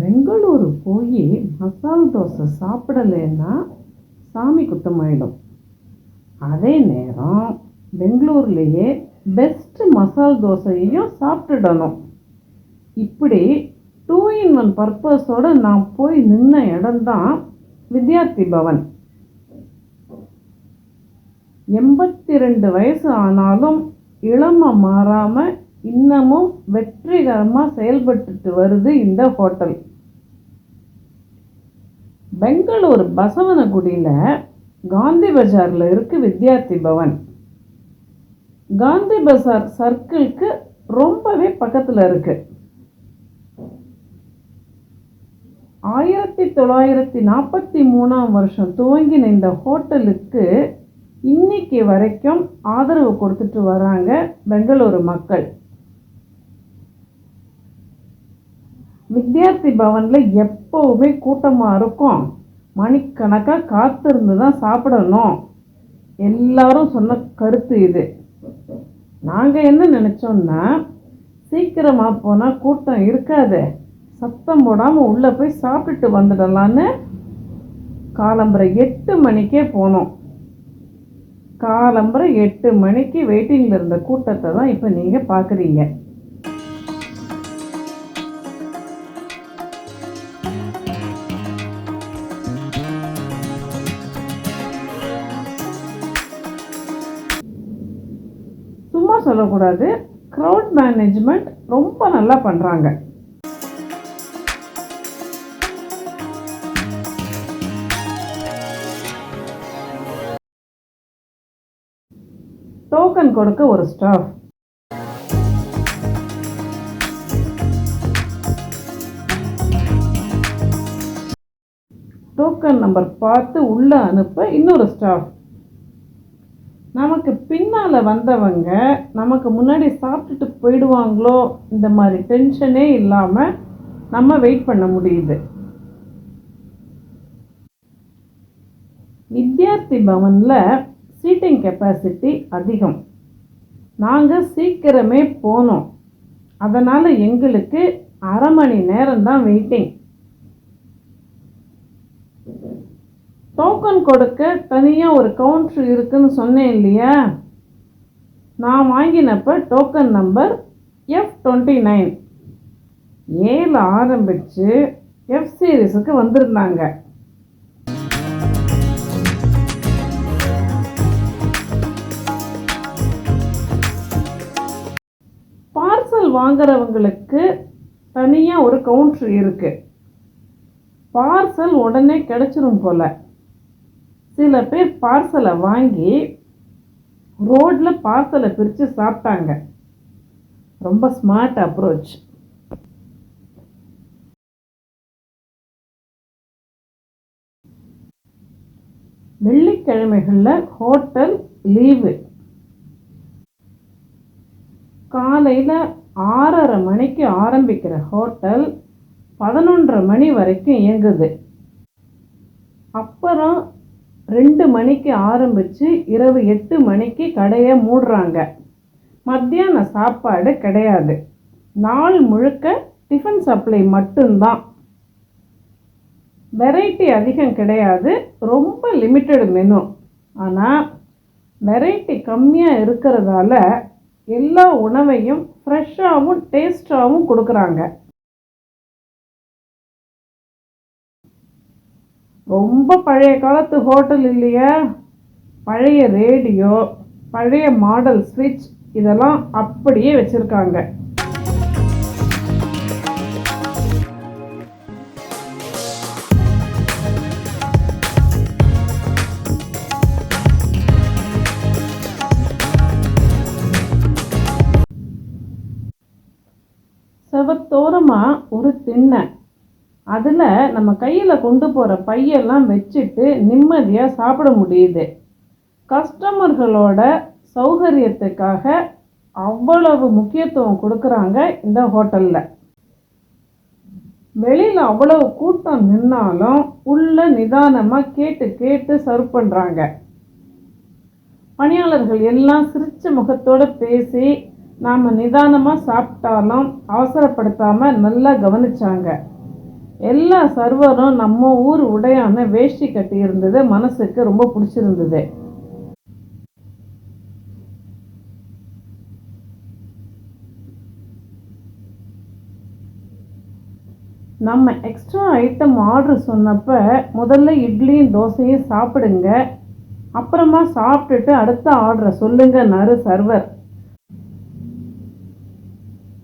பெங்களூரு போய் மசால் தோசை சாப்பிடலைன்னா சாமி குத்தமாயிடும். அதே நேரம் பெங்களூர்லேயே பெஸ்ட் மசால் தோசையையும் சாப்பிட்டுடணும். இப்படி டூ இன் ஒன் பர்பஸோடு நான் போய் நின்ன இடம்தான் வித்யார்த்தி பவன். எண்பத்தி ரெண்டு வயசு ஆனாலும் இளமை மாறாமல் இன்னமும் வெற்றிகரமாக செயல்பட்டுட்டு வருது இந்த ஹோட்டல். பெங்களூர் பசவனகுடியில் காந்தி பஜாரில் இருக்குது வித்யார்த்தி பவன். காந்தி பஜார் சர்க்கிள்க்கு ரொம்பவே பக்கத்தில் இருக்குது ஆயிரத்தி தொள்ளாயிரத்தி நாற்பத்தி மூணாம் வருஷம் துவங்கின இந்த ஹோட்டலுக்கு இன்னைக்கு வரைக்கும் ஆதரவு கொடுத்துட்டு வராங்க பெங்களூரு மக்கள். வித்யார்த்தி பவனில் எப்போவுமே கூட்டமாக இருக்கும். மணிக்கணக்காக காத்திருந்து தான் சாப்பிடணும். எல்லாரும் சொன்ன கருத்து இது. நாங்கள் என்ன நினச்சோன்னா சீக்கிரமாக போனால் கூட்டம் இருக்காது. சத்தம் போடாமல் உள்ளே போய் சாப்பிட்டுட்டு வந்துடலான்னு காலம்பரை எட்டு மணிக்கே போனோம். காலம்பரை எட்டு மணிக்கு வெயிட்டிங்கில் இருந்த கூட்டத்தை தான் இப்போ நீங்கள் பார்க்குறீங்க சொல்லக்கூடாது. க்ரௌட் மேனேஜ்மெண்ட் ரொம்ப நல்லா பண்ணுறாங்க டோக்கன் கொடுக்க ஒரு ஸ்டாஃப் டோக்கன் நம்பர் பார்த்து உள்ளே அனுப்ப இன்னொரு ஸ்டாஃப் நமக்கு பின்னால் வந்தவங்க நமக்கு முன்னாடி சாப்பிட்டுட்டு போயிடுவாங்களோ இந்த மாதிரி டென்ஷனே இல்லாமல் நம்ம வெயிட் பண்ண முடியுது. வித்யார்த்தி பவனில் சீட்டிங் கெப்பாசிட்டி அதிகம். நாங்கள் சீக்கிரமே போனோம். அதனால் எங்களுக்கு அரை மணி நேரம்தான் வெயிட்டிங் டோக்கன் கொடுக்க தனியாக ஒரு கவுண்ட்ரு இருக்குன்னு சொன்னேன் இல்லையா? நான் வாங்கினப்போ token number F twenty nine ஏல ஆரம்பித்து எஃப் சீரிஸுக்கு வந்திருந்தாங்க. பார்சல் வாங்குறவங்களுக்கு தனியாக ஒரு கவுண்ட்ரு இருக்குது பார்சல் உடனே கிடச்சிரும் போல். சில பேர் பார்சலை வாங்கி ரோட்டில் பார்சலை பிரித்து சாப்பிட்டாங்க. ரொம்ப ஸ்மார்ட் அப்ரோச் வெள்ளிக்கிழமைகளில் ஹோட்டல் லீவு காலையில் ஆறரை மணிக்கு ஆரம்பிக்கிற ஹோட்டல் பதினொன்றரை மணி வரைக்கும் இயங்குது. அப்புறம் ரெண்டு மணிக்கு ஆரம்பித்து இரவு எட்டு மணிக்கு கடையை மூடுறாங்க. மத்தியான சாப்பாடு கிடையாது. நாள் முழுக்க டிஃபன் சப்ளை மட்டும்தான். வெரைட்டி அதிகம் கிடையாது. ரொம்ப லிமிட்டட் மெனு ஆனால் வெரைட்டி கம்மியாக இருக்கிறதால எல்லா உணவையும் ஃப்ரெஷ்ஷாகவும் டேஸ்டாகவும் கொடுக்குறாங்க. ரொம்ப பழைய காலத்து ஹோட்டல் இல்லையா? பழைய ரேடியோ பழைய மாடல் ஸ்விட்ச் இதெல்லாம் அப்படியே வச்சுருக்காங்க. செவத்தோரமாக ஒரு திண்ணை. அதில் நம்ம கையில் கொண்டு போகிற பையெல்லாம் வச்சுட்டு நிம்மதியாக சாப்பிட முடியுது. கஸ்டமர்களோட சௌகரியத்துக்காக அவ்வளவு முக்கியத்துவம் கொடுக்குறாங்க இந்த ஹோட்டலில். வெளியில் அவ்வளவு கூட்டம் நின்னாலும் உள்ள நிதானமாக கேட்டு கேட்டு சர்வ் பண்ணுறாங்க பணியாளர்கள் எல்லாம் சிரிச்ச முகத்தோடு பேசி நாம் நிதானமாக சாப்பிட்டாலும் அவசரப்படுத்தாமல் நல்லா கவனிச்சாங்க. எல்லா சர்வரும் நம்ம ஊர் உடையான வேஷ்டி கட்டி இருந்தது மனசுக்கு ரொம்ப பிடிச்சிருந்தது. நம்ம எக்ஸ்ட்ரா ஐட்டம் ஆர்டர் சொன்னப்ப முதல்ல இட்லியும் தோசையும் சாப்பிடுங்க. அப்புறமா சாப்பிட்டுட்டு அடுத்த ஆர்டரை சொல்லுங்கன்னாரு சர்வர்.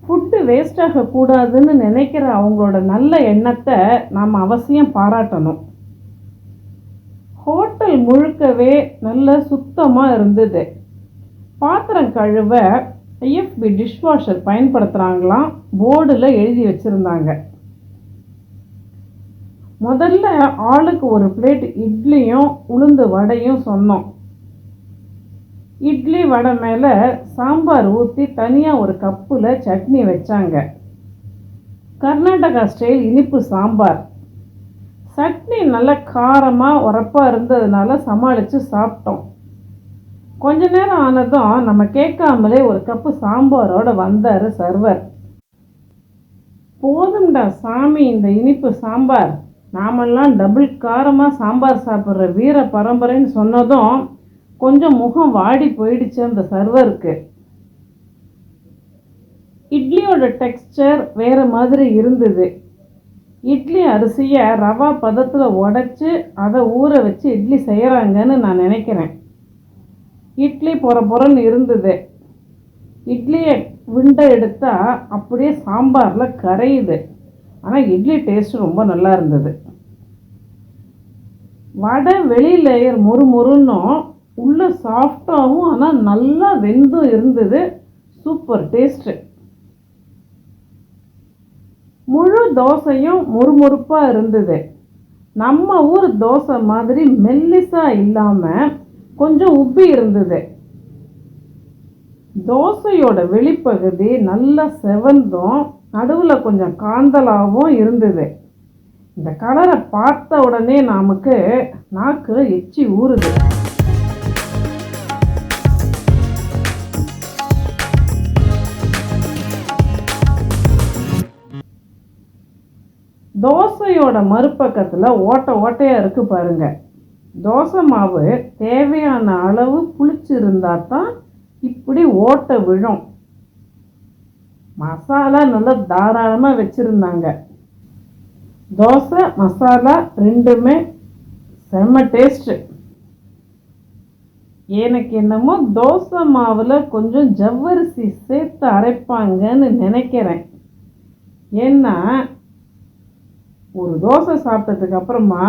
ஃபுட்டு வேஸ்ட் ஆகக்கூடாதுன்னு நினைக்கிற அவங்களோட நல்ல எண்ணத்தை நாம் அவசியம் பாராட்டணும். ஹோட்டல் முழுக்கவே நல்ல சுத்தமாக இருந்தது. பாத்திரம் கழுவ ஐஎஃப்பி டிஷ்வாஷர் பயன்படுத்துகிறாங்களாம் போர்டில் எழுதி வச்சுருந்தாங்க. முதல்ல ஆளுக்கு ஒரு பிளேட் இட்லியும் உளுந்து வடையும் சொன்னோம். இட்லி வடை மேலே சாம்பார் ஊற்றி தனியாக ஒரு கப்பில் சட்னி வச்சாங்க. கர்நாடகா ஸ்டைல் இனிப்பு சாம்பார். சட்னி நல்லா காரமாக உரப்பாக இருந்ததுனால சமாளித்து சாப்பிட்டோம். கொஞ்ச நேரம் ஆனதும் நம்ம கேட்காமலே ஒரு கப்பு சாம்பாரோடு வந்தார் சர்வர். போதும்டா சாமி இந்த இனிப்பு சாம்பார். நாமெல்லாம் டபுள் காரமாக சாம்பார் சாப்பிட்ற வீர பரம்பரைன்னு சொன்னதும் கொஞ்சம் முகம் வாடி போயிடுச்சு அந்த சர்வருக்கு. இட்லியோட டெக்ஸ்டர் வேறு மாதிரி இருந்தது. இட்லி அரிசியை ரவா பதத்தில் உடச்சி அதை ஊற வச்சு இட்லி செய்கிறாங்கன்னு நான் நினைக்கிறேன். இட்லி பொற பொறன்னு இருந்தது. இட்லியை விண்டை எடுத்தால் அப்படியே சாம்பாரில் கரையுது. ஆனால் இட்லி டேஸ்ட் ரொம்ப நல்லா இருந்தது. வடை வெளி லேயர் மொறு மொறுன்னும் உள்ளே சாஃப்டாகவும் ஆனால் நல்லா வெந்தும் இருந்தது. Super taste. முழு தோசையும் முறுமுறுப்பாக இருந்தது. நம்ம ஊர் தோசை மாதிரி மெல்லிசாக இல்லாமல் கொஞ்சம் உப்பி இருந்தது. தோசையோட வெளிப்பகுதி நல்லா செவந்தும். நடுவில் கொஞ்சம் காந்தலாகவும் இருந்தது. இந்த கலரை பார்த்த உடனே நமக்கு நாக்கு எச்சி ஊறுது. தோசையோட மறுபக்கத்தில் ஓட்டை ஓட்டையாக இருக்குது பாருங்கள் தோசை மாவு தேவையான அளவு புளிச்சிருந்தா தான் இப்படி ஓட்டை விழும். மசாலா நல்லா தாராளமாக வச்சுருந்தாங்க. தோசை மசாலா ரெண்டுமே செம்ம டேஸ்ட்டு எனக்கு என்னமோ தோசை மாவில் கொஞ்சம் ஜவ்வரிசி சேர்த்து அரைப்பாங்கன்னு நினைக்கிறேன். ஏன்னா ஒரு தோசை சாப்பிட்டதுக்கு அப்புறமா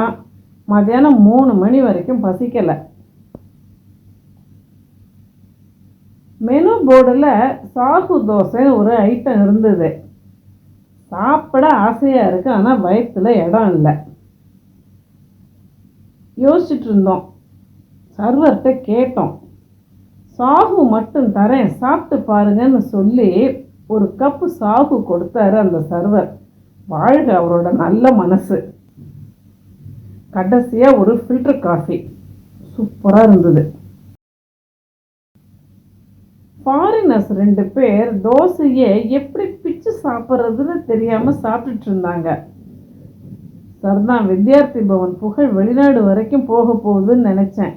மத்தியானம் மூணு மணி வரைக்கும் பசிக்கலை. மெனு போர்டில் சாகு தோசைன்னு ஒரு ஐட்டம் இருந்தது. சாப்பிட ஆசையாக இருக்குது ஆனால் வயிற்றில் இடம் இல்லை. யோசிச்சுட்டு இருந்தோம். சர்வர்கிட்ட கேட்டோம். சாகு மட்டும் தரேன் சாப்பிட்டு பாருங்கன்னு சொல்லி ஒரு கப்பு சாகு கொடுத்தாரு அந்த சர்வர். வாழ்க அவரோட நல்ல மனசு. கடைசியாக ஒரு ஃபில்டர் காஃபி சூப்பராக இருந்தது. ஃபாரினர்ஸ் ரெண்டு பேர் தோசையை எப்படி பிச்சு சாப்பிட்றதுன்னு தெரியாமல் சாப்பிட்டுட்டு இருந்தாங்க. தான் வித்யார்த்தி பவன் புகழ் வெளிநாடு வரைக்கும் போக போகுதுன்னு நினச்சேன்.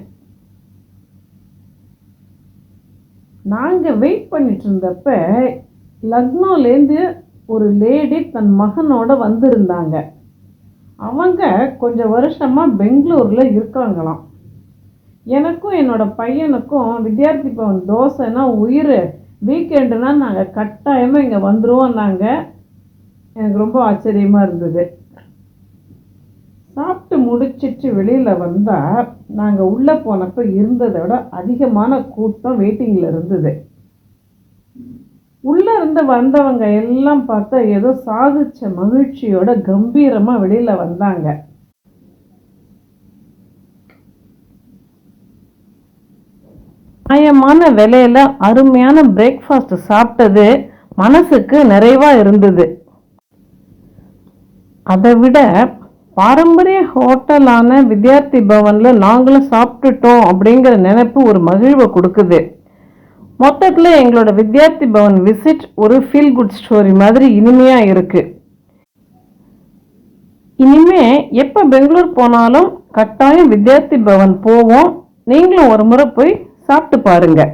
நாங்கள் வெயிட் பண்ணிட்டு இருந்தப்ப லக்னோலேருந்து ஒரு லேடி தன் மகனோட வந்திருந்தாங்க. அவங்க கொஞ்சம் வருஷமாக பெங்களூரில் இருக்காங்களாம். எனக்கும் என்னோட பையனுக்கும் வித்யார்த்தி பவன் தோசைனா உயிர். வீக்கெண்டுனா நாங்கள் கட்டாயமாக இங்கே வந்துடுவோம் நாங்கள் எனக்கு ரொம்ப ஆச்சரியமாக இருந்தது. சாப்பிட்டு முடிச்சிட்டு வெளியில் வந்தால் நாங்கள் உள்ளே போனப்போ இருந்ததை விட அதிகமான கூட்டம் வெயிட்டிங்கில் இருந்தது. உள்ளே இருந்து வந்தவங்க எல்லாம் பார்த்தா ஏதோ சாதிச்ச மகிழ்ச்சியோட கம்பீரமாக வெளியில் வந்தாங்க. நியாயமான விலையில அருமையான பிரேக்ஃபாஸ்ட் சாப்பிட்டது மனசுக்கு நிறைவாக இருந்தது. அதை விட பாரம்பரிய ஹோட்டலான வித்யார்த்தி பவனில் நாங்களும் சாப்பிட்டுட்டோம் அப்படிங்கிற நினைப்பு ஒரு மகிழ்வை கொடுக்குது. மொத்தத்தில் எங்களோட வித்யார்த்தி பவன் விசிட் ஒரு ஃபீல் குட் ஸ்டோரி மாதிரி இனிமையாக இருக்குது இனிமே எப்போ பெங்களூர் போனாலும் கட்டாயம் வித்யார்த்தி பவன் போவோம். நீங்களும் ஒரு முறை போய் சாப்பிட்டு பாருங்கள்